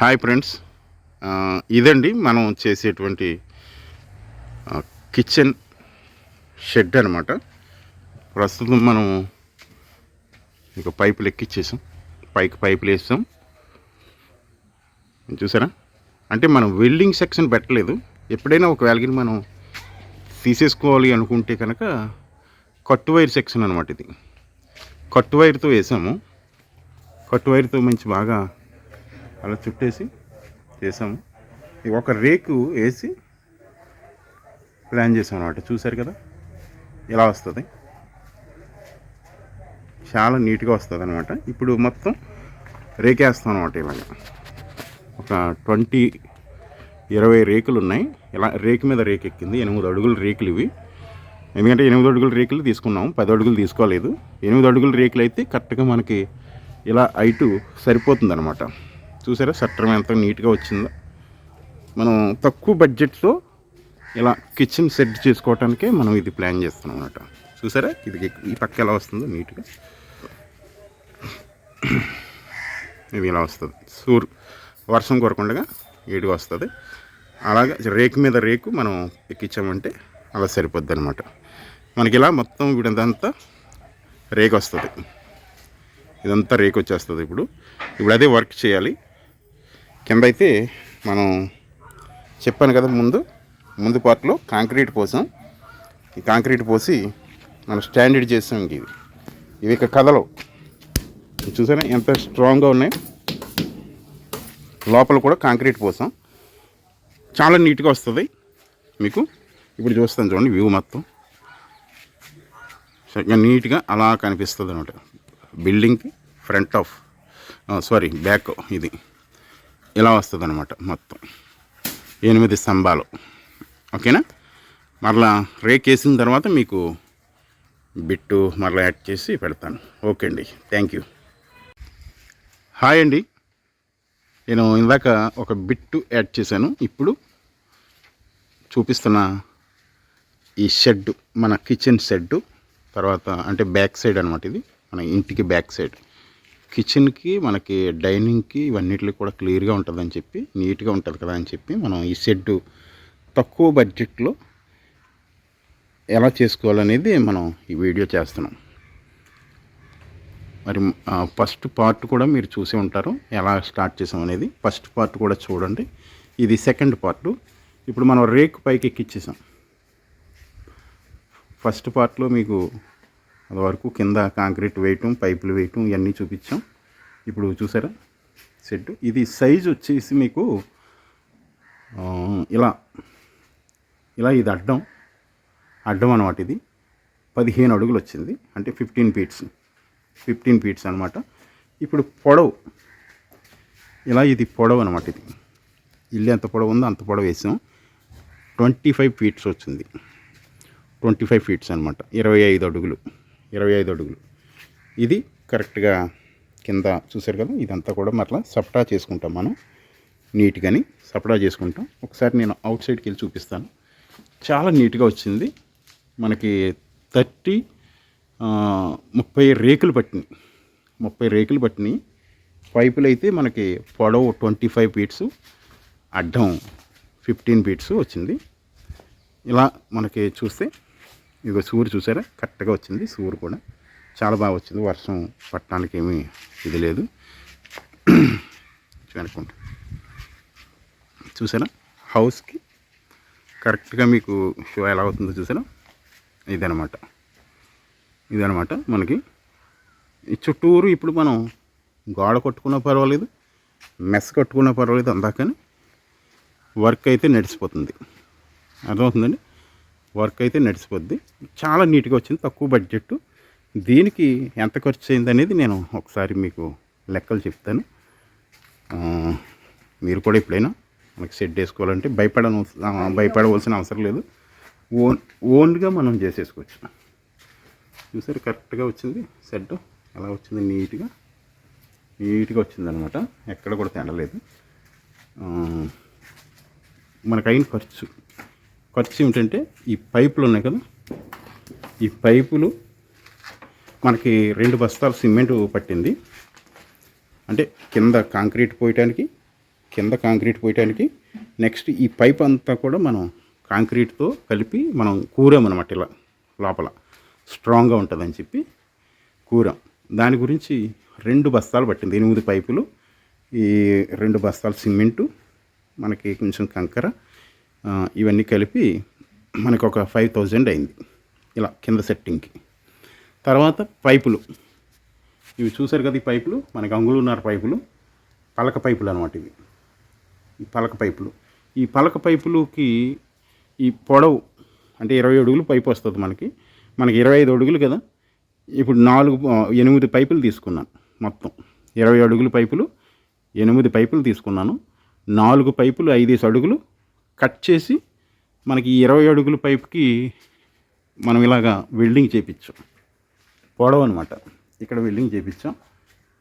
Hi friends. ఇదండి మనం చేసేటువంటి కిచెన్ షెడ్ అనమాట ప్రస్తుతం మనం ఇక పైపులు ఎక్కిచ్చేసాం. పైకి పైపులు వేస్తాం. చూసారా? అంటే మనం వెల్డింగ్ సెక్షన్ పెట్టలేదు. ఎప్పుడైనా ఒక వేలగిని మనం తీసేసుకోవాలి అనుకుంటే కనుక కట్టు వైర్ సెక్షన్ అనమాట ఇది. కట్టు వైర్తో వేసాము. కట్టు వైర్తో మంచి బాగా అలా చుట్టేసి చేసాము. ఇది ఒక రేకు వేసి ప్లాన్ చేసాం అనమాట చూసారు కదా? ఇలా వస్తుంది? చాలా నీట్గా వస్తుంది అనమాట ఇప్పుడు మొత్తం రేకేస్తాం అనమాట ఇలాగ. ఒక ట్వంటీ ఇరవై రేకులు ఉన్నాయి. ఇలా రేకు మీద రేకు ఎక్కింది. ఎనిమిది అడుగుల రేకులు ఇవి. ఎందుకంటే ఎనిమిది అడుగుల రేకులు తీసుకున్నాం. పది అడుగులు తీసుకోలేదు. ఎనిమిది అడుగుల రేకులు అయితే కరెక్ట్గా మనకి ఇలా హైటు సరిపోతుంది అనమాట చూసారా? సట్రం ఎంత నీట్గా వచ్చిందో. మనం తక్కువ బడ్జెట్తో ఇలా కిచెన్ సెట్ చేసుకోవటానికే మనం ఇది ప్లాన్ చేస్తున్నాం అనమాట చూసారా? ఇది ఈ పక్క ఎలా వస్తుందో నీట్గా. ఇది ఇలా వస్తుంది. సూర్ వర్షం కొరకుండగా నీట్గా వస్తుంది. అలాగే రేకు మీద రేకు మనం ఎక్కించామంటే అలా సరిపోద్ది అనమాట మనకి ఇలా మొత్తం వీడంతా రేకు వస్తుంది. ఇదంతా రేకు వచ్చేస్తుంది ఇప్పుడు. ఇప్పుడు అదే వర్క్ చేయాలి. కింద అయితే మనం చెప్పాను కదా ముందు ముందు పార్ట్లో కాంక్రీట్ పోసాం. ఈ కాంక్రీట్ పోసి మనం స్టాండర్డ్ చేసాం ఇంక ఇది. ఇవి ఇక కథలు చూసారా ఎంత స్ట్రాంగ్గా ఉన్నాయి? లోపల కూడా కాంక్రీట్ పోసాం. చాలా నీట్గా వస్తుంది మీకు. ఇప్పుడు చూస్తాను చూడండి వ్యూ మొత్తం. చక్కగా నీట్గా అలా కనిపిస్తుంది అనమాట బిల్డింగ్కి ఫ్రంట్ ఆఫ్ సారీ బ్యాక్ ఇది. ఇలా వస్తుంది అనమాట మొత్తం. ఎనిమిది స్తంభాలు. ఓకేనా? మరలా రేక్ వేసిన తర్వాత మీకు బిట్టు మరలా యాడ్ చేసి పెడతాను. ఓకే అండి. Thank you. హాయ్ అండి. నేను ఇందాక ఒక బిట్టు యాడ్ చేశాను. ఇప్పుడు చూపిస్తున్న ఈ షెడ్ మన కిచెన్ షెడ్ తర్వాత అంటే బ్యాక్ సైడ్ అనమాట ఇది మన ఇంటికి బ్యాక్ సైడ్. కిచెన్కి మనకి డైనింగ్కి ఇవన్నిటికి కూడా క్లియర్గా ఉంటుందని చెప్పి నీట్గా ఉంటుంది కదా అని చెప్పి మనం ఈ షెడ్ తక్కువ బడ్జెట్లో ఎలా చేసుకోవాలనేది మనం ఈ వీడియో చేస్తున్నాం. మరి ఫస్ట్ పార్ట్ కూడా మీరు చూసి ఉంటారు. ఎలా స్టార్ట్ చేసాం అనేది ఫస్ట్ పార్ట్ కూడా చూడండి. ఇది సెకండ్ పార్ట్. ఇప్పుడు మనం రేకు పైకి ఎక్కిచ్చేసాం. ఫస్ట్ పార్ట్లో మీకు వరకు కింద కాంక్రీట్ వేయటం పైపులు వేయటం ఇవన్నీ చూపించాం. ఇప్పుడు చూసారా? సెట్ ఇది సైజ్ వచ్చేసి మీకు ఇలా ఇలా ఇది అడ్డం అడ్డం అనమాట ఇది. పదిహేను అడుగులు వచ్చింది. అంటే ఫిఫ్టీన్ ఫీట్స్ ఫిఫ్టీన్ ఫీట్స్ అనమాట ఇప్పుడు పొడవు ఇలా ఇది పొడవు అనమాట ఇది. ఇల్లు ఎంత పొడవు ఉందో అంత పొడవు వేసాం. ట్వంటీ ఫైవ్ ఫీట్స్ వచ్చింది. ట్వంటీ ఫైవ్ ఫీట్స్ అనమాట ఇరవై ఐదు అడుగులు. ఇరవై ఐదు అడుగులు. ఇది కరెక్ట్గా కింద చూసారు కదా ఇదంతా కూడా మరలా సప్టా చేసుకుంటాం మనం. నీట్గాని సప్టా చేసుకుంటాం. ఒకసారి నేను అవుట్ సైడ్కి వెళ్ళి చూపిస్తాను. చాలా నీట్గా వచ్చింది. మనకి థర్టీ ముప్పై రేకులు పట్టినాయి. ముప్పై రేకులు పట్టినాయి. పైపులు అయితే మనకి పొడవు ట్వంటీ ఫైవ్ ఫీట్స్ అడ్డం ఫిఫ్టీన్ ఫీట్స్ వచ్చింది. ఇలా మనకి చూస్తే ఇదిగో సూర్యు చూసారా? కరెక్ట్గా వచ్చింది సూర్యు కూడా. చాలా బాగా వచ్చింది. వర్షం పట్టడానికి ఏమీ ఇది లేదు. అనుకుంటా చూసారా? హౌస్కి కరెక్ట్గా మీకు షో ఎలా అవుతుందో చూసారా? ఇదనమాట. ఇదనమాట మనకి. ఈ చుట్టూరు ఇప్పుడు మనం గోడ కొట్టుకున్నా పర్వాలేదు మెస్ కట్టుకున్నా పర్వాలేదు అందాకని వర్క్ అయితే నడిచిపోతుంది. అర్థమవుతుందండి? వర్క్ అయితే నడిచిపోద్ది. చాలా నీట్గా వచ్చింది తక్కువ బడ్జెట్ దీనికి ఎంత ఖర్చు అయింది అనేది నేను ఒకసారి మీకు లెక్కలు చెప్తాను. మీరు కూడా ఎప్పుడైనా మనకి సెట్ వేసుకోవాలంటే భయపడ భయపడవలసిన అవసరం లేదు. ఓన్ ఓన్గా మనం చేసేసుకోవచ్చు. చూసారు కరెక్ట్గా వచ్చింది సెట్. ఎలా వచ్చింది నీట్గా. నీట్గా వచ్చింది అనమాట ఎక్కడ కూడా తినలేదు మనకు అయిన ఖర్చు. ఖర్చు ఏమిటంటే ఈ పైపులు ఉన్నాయి కదా ఈ పైపులు మనకి రెండు బస్తాలు సిమెంట్ పట్టింది. అంటే కింద కాంక్రీట్ పోయటానికి కింద కాంక్రీట్ పోయటానికి నెక్స్ట్ ఈ పైప్ అంతా కూడా మనం కాంక్రీట్తో కలిపి మనం కూరామన్నమాట ఇలా లోపల. స్ట్రాంగ్గా ఉంటుందని చెప్పి కూరాం. దాని గురించి రెండు బస్తాలు పట్టింది. ఎనిమిది పైపులు ఈ రెండు బస్తాలు సిమెంటు మనకి కొంచెం కంకర ఇవన్నీ కలిపి మనకు ఒక ఫైవ్ థౌజండ్ అయింది. ఇలా కింద సెట్టింగ్కి తర్వాత పైపులు. ఇవి చూసారు కదా ఈ పైపులు? మనకి అంగుళన్నర పైపులు. పలక పైపులు అనమాట ఇవి. ఈ పలక పైపులు. ఈ పలక పైపులుకి ఈ పొడవు అంటే ఇరవై అడుగులు పైపు వస్తుంది మనకి. మనకి ఇరవై ఐదు అడుగులు కదా. ఇప్పుడు నాలుగు ఎనిమిది పైపులు తీసుకున్నాను మొత్తం. ఇరవై అడుగుల పైపులు ఎనిమిది పైపులు తీసుకున్నాను. నాలుగు పైపులు ఐదేసి అడుగులు కట్ చేసి మనకి ఇరవై అడుగుల పైపుకి మనం ఇలాగా వెల్డింగ్ చేపించాం. పొడవు అనమాట ఇక్కడ వెల్డింగ్ చేపించాం.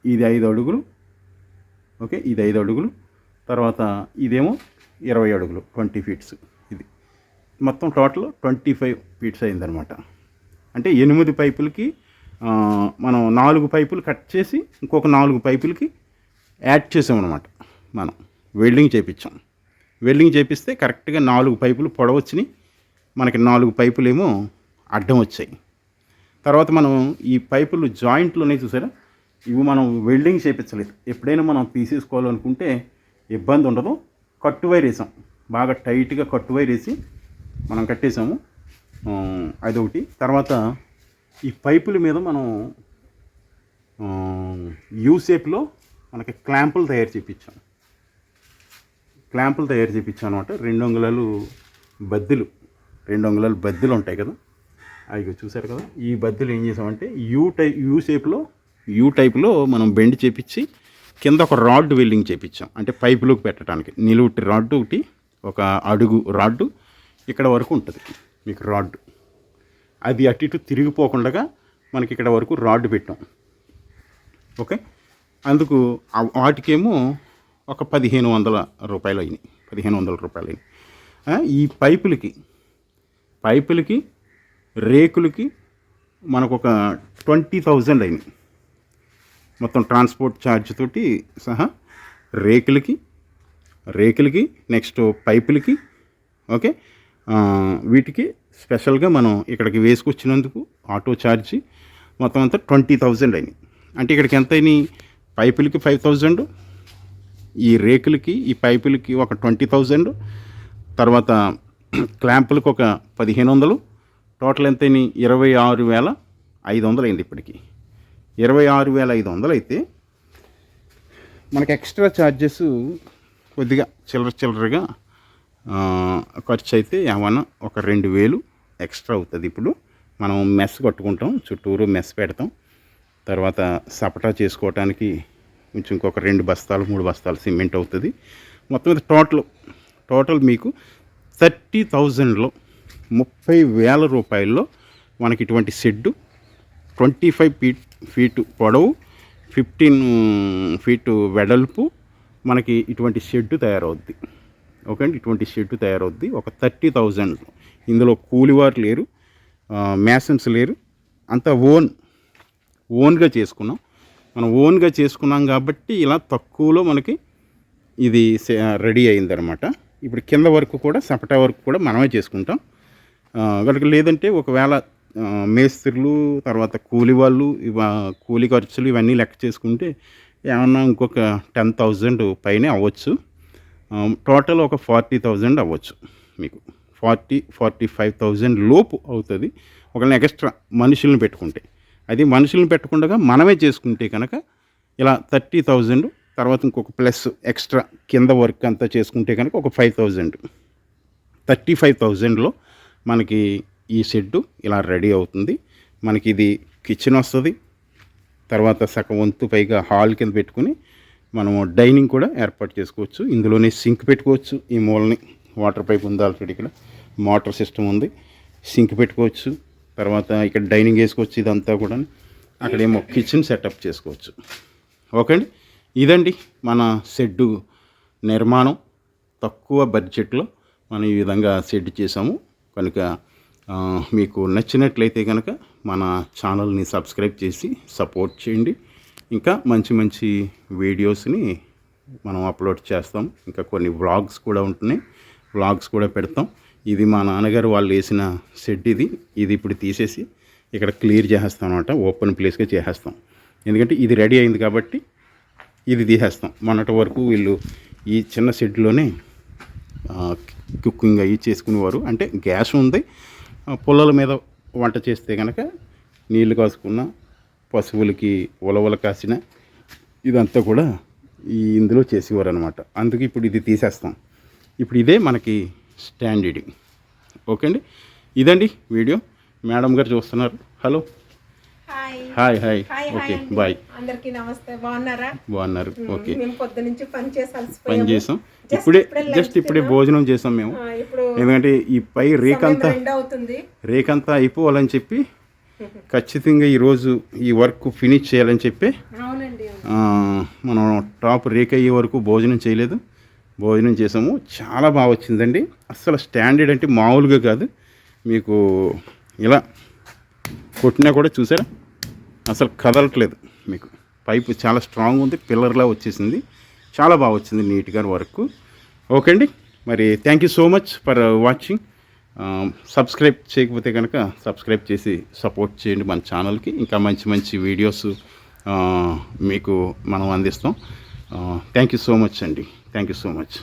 ఇది ఐదు అడుగులు. ఓకే ఇది ఐదు అడుగులు. తర్వాత ఇదేమో ఇరవై అడుగులు ట్వంటీ ఫీట్స్ ఇది. మొత్తం టోటల్ ట్వంటీ ఫైవ్ ఫీట్స్ అయిందనమాట అంటే ఎనిమిది పైపులకి మనం నాలుగు పైపులు కట్ చేసి ఇంకొక నాలుగు పైపులకి యాడ్ చేసామన్నమాట. మనం వెల్డింగ్ చేపించాం. వెల్డింగ్ చేపిస్తే కరెక్ట్గా నాలుగు పైపులు పొడవచ్చినాయి. మనకి నాలుగు పైపులు ఏమో అడ్డం వచ్చాయి. తర్వాత మనం ఈ పైపులు జాయింట్లోనే చూసారా? ఇవి మనం వెల్డింగ్ చేపించలేదు ఎప్పుడైనా మనం తీసేసుకోవాలనుకుంటే ఇబ్బంది ఉండదు. కట్టు వైర్ వేసాం. బాగా టైట్గా కట్టు వైర్ వేసి మనం కట్టేసాము. అదొకటి. తర్వాత ఈ పైపుల మీద మనం యూ షేప్లో మనకి క్లాంపులు తయారు చేయించాం క్లాంపులు తయారు చేయించాను అనమాట రెండు అంగుళాలు బద్దెలు. రెండు అంగుళాలు బద్దెలు ఉంటాయి కదా. అవి చూసారు కదా. ఈ బద్దెలు ఏం చేసామంటే యూ టై యూ షేప్లో యూ టైప్లో మనం బెండ్ చేపించి కింద ఒక రాడ్ వెల్డింగ్ చేపించాం. అంటే పైపులోకి పెట్టడానికి. నిలువుటి రాడ్ ఒకటి ఒక అడుగు రాడ్డు ఇక్కడ వరకు ఉంటుంది. మీకు రాడ్. అది అటు ఇటు తిరిగిపోకుండా మనకి ఇక్కడ వరకు రాడ్ పెట్టాం. ఓకే? అందుకు వాటికేమో ఒక పదిహేను వందల రూపాయలు అయినాయి. పదిహేను వందల రూపాయలు అయినాయి. ఈ పైపులకి పైపులకి రేకులకి మనకు ఒక ట్వంటీ థౌజండ్ అయినాయి. మొత్తం ట్రాన్స్పోర్ట్ ఛార్జ్ తోటి సహా రేకులకి రేకులకి నెక్స్ట్ పైపులకి ఓకే? వీటికి స్పెషల్గా మనం ఇక్కడికి వేసుకొచ్చినందుకు ఆటో ఛార్జీ మొత్తం అంతా ట్వంటీ థౌజండ్ అయినాయి. అంటే ఇక్కడికి ఎంత అయినాయి? పైపులకి ఫైవ్ థౌజండ్ ఈ రేకులకి ఈ పైపులకి ఒక ట్వంటీ థౌజండ్ తర్వాత క్లాంపులకు ఒక పదిహేను వందలు టోటల్ ఎంత అయినాయి ఇరవై ఆరు వేల ఐదు వందలు అయింది ఇప్పటికి. ఇరవై ఆరు వేల ఐదు వందలు అయితే మనకి ఎక్స్ట్రా ఛార్జెస్ కొద్దిగా చిల్లర చిల్లరగా ఖర్చు అయితే ఏమన్నా ఒక రెండు వేలు ఎక్స్ట్రా అవుతుంది. ఇప్పుడు మనం మెస్ కట్టుకుంటాం చుట్టూరు మెస్ పెడతాం. తర్వాత సపటా చేసుకోవటానికి కొంచెం ఇంకొక రెండు బస్తాలు మూడు బస్తాలు సిమెంట్ అవుతుంది. మొత్తం మీద టోటల్ టోటల్ మీకు థర్టీ థౌజండ్లో ముప్పై వేల రూపాయల్లో మనకి ఇటువంటి shed twenty five feet feet పొడవు ఫిఫ్టీన్ ఫీటు వెడల్పు మనకి ఇటువంటి షెడ్డు తయారవుద్ది. ఓకే అండి ఇటువంటి షెడ్డు తయారవుద్ది ఒక థర్టీ థౌజండ్ ఇందులో కూలివారు లేరు మ్యాసన్స్ లేరు అంతా ఓన్ ఓన్గా చేసుకున్నాం. మనం ఓన్గా చేసుకున్నాం కాబట్టి ఇలా తక్కువలో మనకి ఇది సే- రెడీ అయిందనమాట ఇప్పుడు కింద వరకు కూడా సపటా వరకు కూడా మనమే చేసుకుంటాం. ఆ, కనుక లేదంటే ఒకవేళ మేస్త్రులు తర్వాత కూలి వాళ్ళు ఇవ కూలి ఖర్చులు ఇవన్నీ లెక్క చేసుకుంటే ఏమన్నా ఇంకొక టెన్ థౌజండ్ పైనే అవ్వచ్చు. టోటల్ ఒక ఫార్టీ థౌజండ్ అవ్వచ్చు మీకు. ఫార్టీ ఫార్టీ ఫైవ్ థౌజండ్ లోపు అవుతుంది. ఒకవేళ ఎక్స్ట్రా మనుషులను పెట్టుకుంటే. అది మనుషులను పెట్టకుండా మనమే చేసుకుంటే కనుక ఇలా థర్టీ థౌజండ్ తర్వాత ఇంకొక ప్లస్ ఎక్స్ట్రా కింద వర్క్ అంతా చేసుకుంటే కనుక ఒక ఫైవ్ థౌజండ్. థర్టీ ఫైవ్ థౌజండ్లో మనకి ఈ షెడ్డు ఇలా రెడీ అవుతుంది. మనకి ఇది కిచెన్ వస్తుంది. తర్వాత సగం వంతు పైగా హాల్ కింద పెట్టుకుని మనము డైనింగ్ కూడా ఏర్పాటు చేసుకోవచ్చు. ఇందులోనే సింక్ పెట్టుకోవచ్చు. ఈ మూలని వాటర్ పైప్ ఉంది ఆల్రెడీ ఇక్కడ. మోటార్ సిస్టమ్ ఉంది. సింక్ పెట్టుకోవచ్చు. తర్వాత ఇక్కడ డైనింగ్ వేసుకోవచ్చు ఇదంతా కూడా. అక్కడేమో కిచెన్ సెటప్ చేసుకోవచ్చు. ఓకే అండి? ఇదండి మన షెడ్డు నిర్మాణం. తక్కువ బడ్జెట్లో మనం ఈ విధంగా సెట్ చేసాము కనుక మీకు నచ్చినట్లయితే కనుక మన ఛానల్ని సబ్స్క్రైబ్ చేసి సపోర్ట్ చేయండి. ఇంకా మంచి మంచి వీడియోస్ని మనం అప్లోడ్ చేస్తాం. ఇంకా కొన్ని వ్లాగ్స్ కూడా ఉంటున్నాయి. వ్లాగ్స్ కూడా పెడతాం. ఇది మా నాన్నగారు వాళ్ళు వేసిన షెడ్ ఇది. ఇది ఇప్పుడు తీసేసి ఇక్కడ క్లియర్ చేసేస్తాం అనమాట ఓపెన్ ప్లేస్గా చేసేస్తాం. ఎందుకంటే ఇది రెడీ అయింది కాబట్టి ఇది తీసేస్తాం. మొన్నటి వరకు వీళ్ళు ఈ చిన్న షెడ్లోనే కుకింగ్ అవి చేసుకునేవారు. అంటే గ్యాస్ ఉంది. పొలాల పుల్లల మీద వంట చేస్తే కనుక నీళ్ళు కాసుకున్న పశువులకి ఉలవలు కాసిన ఇదంతా కూడా ఈ ఇందులో చేసేవారు అనమాట అందుకు ఇప్పుడు ఇది తీసేస్తాం. ఇప్పుడు ఇదే మనకి స్టాండర్డ్ ఓకే అండి ఇదండి వీడియో. మేడం గారు చూస్తున్నారు. Hello. Hi. Hi okay. Bye. అందరికీ నమస్తే. బాగున్నారా? బాగున్నారు. ఓకే. మేము పొద్దు నుంచి పని పని చేసాం. ఇప్పుడే జస్ట్ ఇప్పుడే. భోజనం చేసాం మేము. ఎందుకంటే ఈ పై రేకంతా రేకంతా అయిపోవాలని చెప్పి ఖచ్చితంగా ఈరోజు ఈ వర్క్ ఫినిష్ చేయాలని చెప్పి మనం టాప్ రేక్ అయ్యే వరకు భోజనం చేయలేదు. భోజనం చేసాము. చాలా బాగా వచ్చిందండి. అసలు స్టాండర్డ్ అంటే మామూలుగా కాదు. మీకు ఇలా కొట్టినా కూడా చూసారా? అసలు కదలట్లేదు మీకు. పైపు చాలా స్ట్రాంగ్ ఉంది. పిల్లర్లా వచ్చేసింది. చాలా బాగా వచ్చింది నీట్గా వర్క్. ఓకే అండి. మరి thank you so much for watching subscribe చేయకపోతే కనుక సబ్స్క్రైబ్ చేసి సపోర్ట్ చేయండి మన ఛానల్కి. ఇంకా మంచి మంచి వీడియోస్ మీకు మనం అందిస్తాం. థ్యాంక్ యూ సో మచ్ అండి. Thank you so much